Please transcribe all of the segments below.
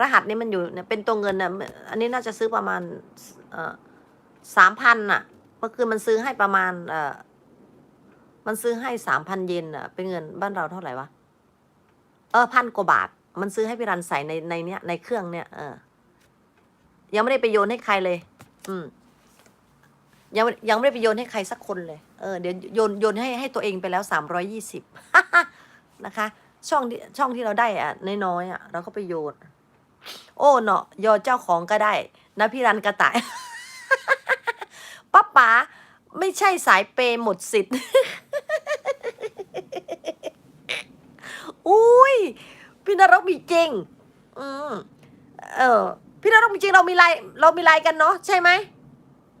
รหัสนี้มันอยู่เนี่ยเป็นตัวเงินน่ะอันนี้น่าจะซื้อประมาณสามพันน่ะเมื่อคืนมันซื้อให้ประมาณเออมันซื้อให้สามพันเยนอะ เป็นเงินบ้านเราเท่าไหร่วะเออพันกว่าบาท มันซื้อให้พี่รันใส่ในในเนี้ยในเครื่องเนี้ยเออ ยังไม่ได้ไปโยนให้ใครเลย อืมยังยังไม่ได้ไปโยนให้ใครสักคนเลย เออ เดี๋ยวโยนโยนให้ให้ตัวเองไปแล้วสามร้อยี่สิบนะคะ ช่องที่ช่องที่เราได้อะน้อยๆอะเราก็ไปโยน โอ้เนาะยอเจ้าของก็ได้ นะพี่รันกระต่ายป้าป๋าไม่ใช่สายเปย์หมดสิทธิ์ อุ้ย พี่นรกมีจริง อืมเออ พี่นรกมีจริงเรามีไลน์เรามีไลน์กันเนาะใช่ไหม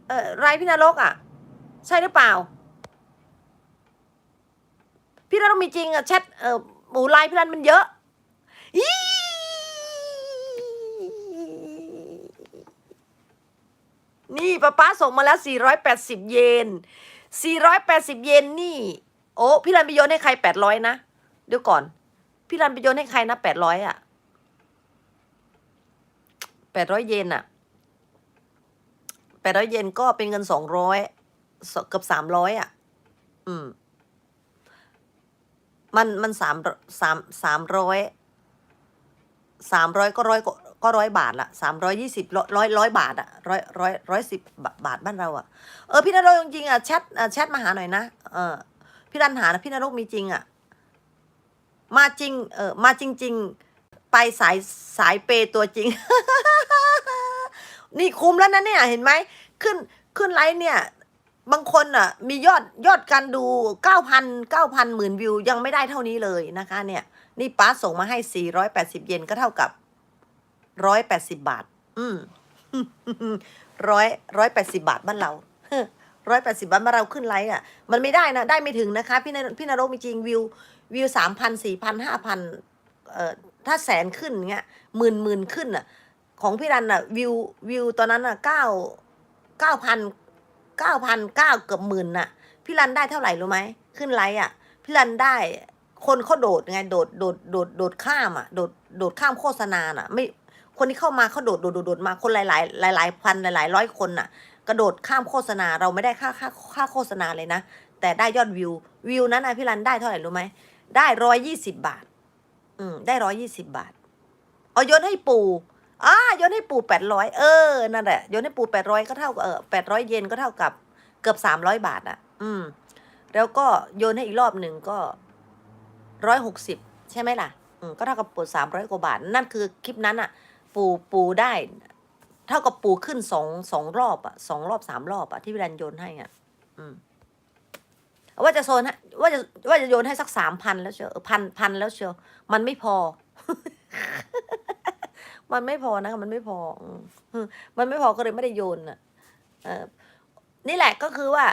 เออไลน์พี่นรกอะ ใช่หรือเปล่า พี่นรกมีจริงอะแชทเออหมูไลน์พี่รันมันเยอะอี นี่ป้าป้าส่งมาแล้ว 480 เยน 480 เยนนี่ โอ้พี่รันไปโยนให้ใคร 800 นะ เดี๋ยวก่อน พี่รันไปโยนให้ใครนะ 800 อะ 800 เยนอะ 800 เยนก็เป็นเงิน 200เกือบ300 อะ อืม มันมันสามสามสามร้อยสามร้อยก็ร้อยก็ ก็ร้อยบาทละสามร้อยยี่สิบร้อยร้อยบาทอะร้อยร้อยร้อยสิบบาทบ้านเราอะเออพี่นรกจริงๆอะแชทแชทมาหาหน่อยนะเออพี่รันหานะพี่นรกมีจริงอะมาจริงเออมาจริง ๆ ไปสายสายเปย์ตัวจริง นี่คุ้มแล้วนะเนี่ย เห็นไหมขึ้นขึ้นไลฟ์เนี่ยบางคนอะมียอดยอดการดูเก้าพันเก้าพันหมื่นวิวยังไม่ได้เท่านี้เลยนะคะเนี่ย นี่ป้าส่งมาให้สี่ร้อยแปดสิบเยนก็เท่ากับ ร้อยแปดสิบบาท อืมร้อยร้อยแปดสิบาทบ้านเราร้อยแปดสิบาทบ้านเราขึ้นไลฟ์อะ มันไม่ได้นะ ได้ไม่ถึงนะคะ พี่นพี่นรกมีจริงวิว วิวสามพันสี่พันห้าพันเอ่อถ้าแสนขึ้นเงี้ยหมื่นหมื่นขึ้นอะ ของพี่รันอะ วิววิวตอนนั้นอะเก้าเก้าพันเก้าพันเก้าเกือบหมื่นน่ะ พี่รันได้เท่าไหร่รู้ไหมขึ้นไลฟ์อะ พี่รันได้คนเขาโดดไงโดดโดดโดดโดดข้ามอะโดดโดดข้ามโฆษณาน่ะ ไม่ คนที่เข้ามาเขาโดดโดดโดดมาคนหลายหลายหลายหลายพันหลายหลายร้อยคนน่ะ กระโดดข้ามโฆษณาเราไม่ได้ค่าค่าค่าโฆษณาเลยนะ แต่ได้ยอดวิว วิวนั้นนะพี่รันได้เท่าไหร่รู้ไหมได้ร้อยยี่สิบบาท อืม ได้ร้อยยี่สิบบาทเอาโยนให้ปู่อ่าโยนให้ปู่แปดร้อยเออนั่นแหละโยนให้ปู่แปดร้อยก็เท่ากับเออแปดร้อยเยนก็เท่ากับเกือบสามร้อยบาทอะ อืม แล้วก็โยนให้อีกรอบหนึ่งก็ร้อยหกสิบใช่ไหมล่ะ อืมก็เท่ากับปู่สามร้อยกว่าบาท นั่นคือคลิปนั้นอะ ปูปูได้ เท่ากับปูขึ้นสองสองรอบอะสองรอบสามรอบอะที่พี่รันโยนให้อะอืมว่าจะโซนให้ว่าจะว่าจะโยนให้สักสามพันแล้วเชียวพันพันแล้วเชียวมันไม่พอ มันไม่พอนะมันไม่พอ มันไม่พอก็เลยไม่ได้โยนอะเออนี่แหละก็คือว่า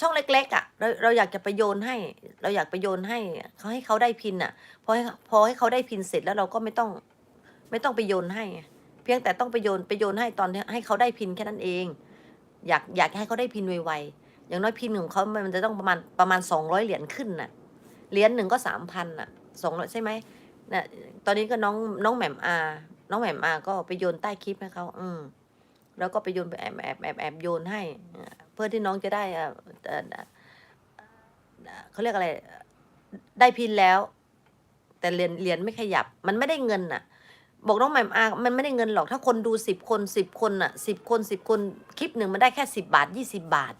ช่องเล็กๆอะเราเราอยากจะไปโยนให้ เราอยากไปโยนให้เขาให้เขาได้พินอะพอให้พอให้เขาได้พินเสร็จแล้วเราก็ไม่ต้อง ไม่ต้องไปโยนให้เพียงแต่ต้องไปโยนไปโยนให้ตอนให้เขาได้พินแค่นั้นเอง อยากอยากให้เขาได้พินไวๆอย่างน้อยพินของเขามันจะต้องประมาณประมาณสองร้อยเหรียญขึ้นน่ะเหรียญหนึ่งก็สามพันน่ะสองร้อยใช่ไหมน่ะตอนนี้ก็น้องน้องแหม่มอา น้องแหม่มอาก็ไปโยนใต้คลิปให้เขาอืมแล้วก็ไปโยนไปแอบแอบแอบแอบโยนให้ เพื่อที่น้องจะได้อ่าเอ่เขาเรียกอะไร ได้พินแล้ว แต่เหรียญเหรียญไม่ขยับ มันไม่ได้เงินน่ะ บอกน้องแหม่มอามันไม่ได้เงินหรอก ถ้าคนดูสิบคนสิบคนน่ะสิบคนสิบคนคลิปหนึ่งมันได้แค่สิบบาทยี่สิบาท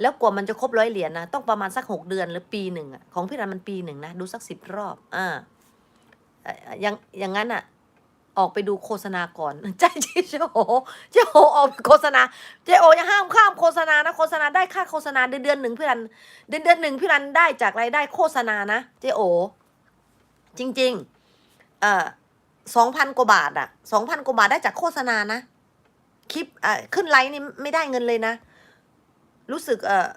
แล้วกว่ามันจะครบร้อยเหรียญนะต้องประมาณสักหกเดือนหรือปีหนึ่งอะของพี่รันมันปีหนึ่งนะดูสักสิบรอบอ่าอย่างอย่างนั้นอะออกไปดูโฆษณาก่อนใจเจ๊โอเจ๊โอออกไปโฆษณาเจ๊โออย่าห้ามข้ามโฆษณานะโฆษณาได้ค่าโฆษณาเดือนเดือนหนึ่งพี่รันเดือนเดือนหนึ่งพี่รันได้จากรายได้โฆษณานะเจ๊โอจริง ๆ เอ่อ สองพันกว่าบาทอะสองพันกว่าบาทได้จากโฆษณานะ คลิปเอ่อขึ้นไลน์นี่ไม่ได้เงินเลยนะ รู้สึกเออ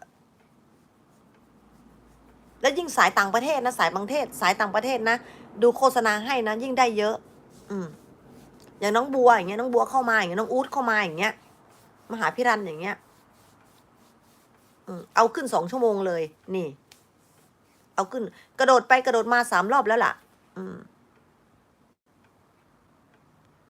แล้วยิ่งสายต่างประเทศนะ สายบางเทศ สายต่างประเทศนะ ดูโฆษณาให้นะ ยิ่งได้เยอะ อืม อย่างน้องบัวอย่างเงี้ยน้องบัวเข้ามาอย่างเงี้ยน้องอู๊ดเข้ามาอย่างเงี้ย มหาพี่รันอย่างเงี้ยอืมเอาขึ้นสองชั่วโมงเลย นี่ เอาขึ้น กระโดดไปกระโดดมาสามรอบแล้วล่ะ อืม